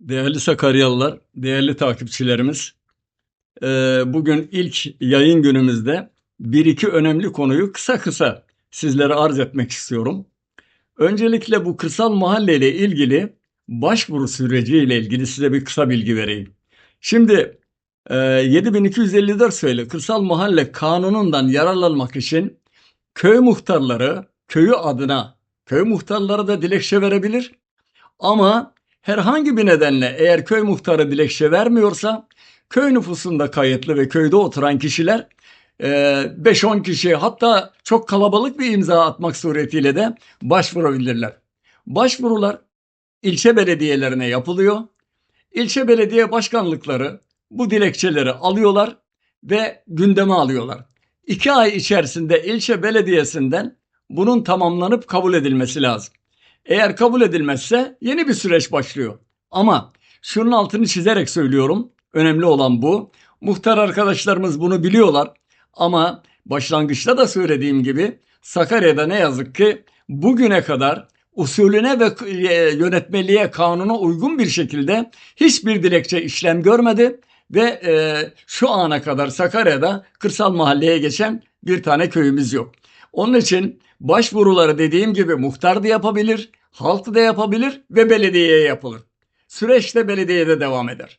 Değerli Sakaryalılar, değerli takipçilerimiz, eee, bugün ilk yayın günümüzde bir iki önemli konuyu kısa kısa sizlere arz etmek istiyorum. Öncelikle bu kırsal mahalle ile ilgili başvuru süreci ile ilgili size bir kısa bilgi vereyim. Şimdi eee 7254 sayılı kırsal mahalle kanunundan yararlanmak için köy muhtarları köyü adına köy muhtarları da dilekçe verebilir. Ama herhangi bir nedenle eğer köy muhtarı dilekçe vermiyorsa köy nüfusunda kayıtlı ve köyde oturan kişiler e, 5-10 kişi hatta çok kalabalık bir imza atmak suretiyle de başvurabilirler. Başvurular ilçe belediyelerine yapılıyor. İlçe belediye başkanlıkları bu dilekçeleri alıyorlar ve gündeme alıyorlar. İki ay içerisinde ilçe belediyesinden bunun tamamlanıp kabul edilmesi lazım. Eğer kabul edilmezse yeni bir süreç başlıyor. Ama şunun altını çizerek söylüyorum. Önemli olan bu. Muhtar arkadaşlarımız bunu biliyorlar. Ama başlangıçta da söylediğim gibi Sakarya'da ne yazık ki bugüne kadar usulüne ve e, yönetmeliğe, kanuna uygun bir şekilde hiçbir dilekçe işlem görmedi ve e, şu ana kadar Sakarya'da kırsal mahalleye geçen bir tane köyümüz yok. Onun için başvuruları dediğim gibi muhtar da yapabilir, halk da yapabilir ve belediyeye yapılır. Süreç de belediyede devam eder.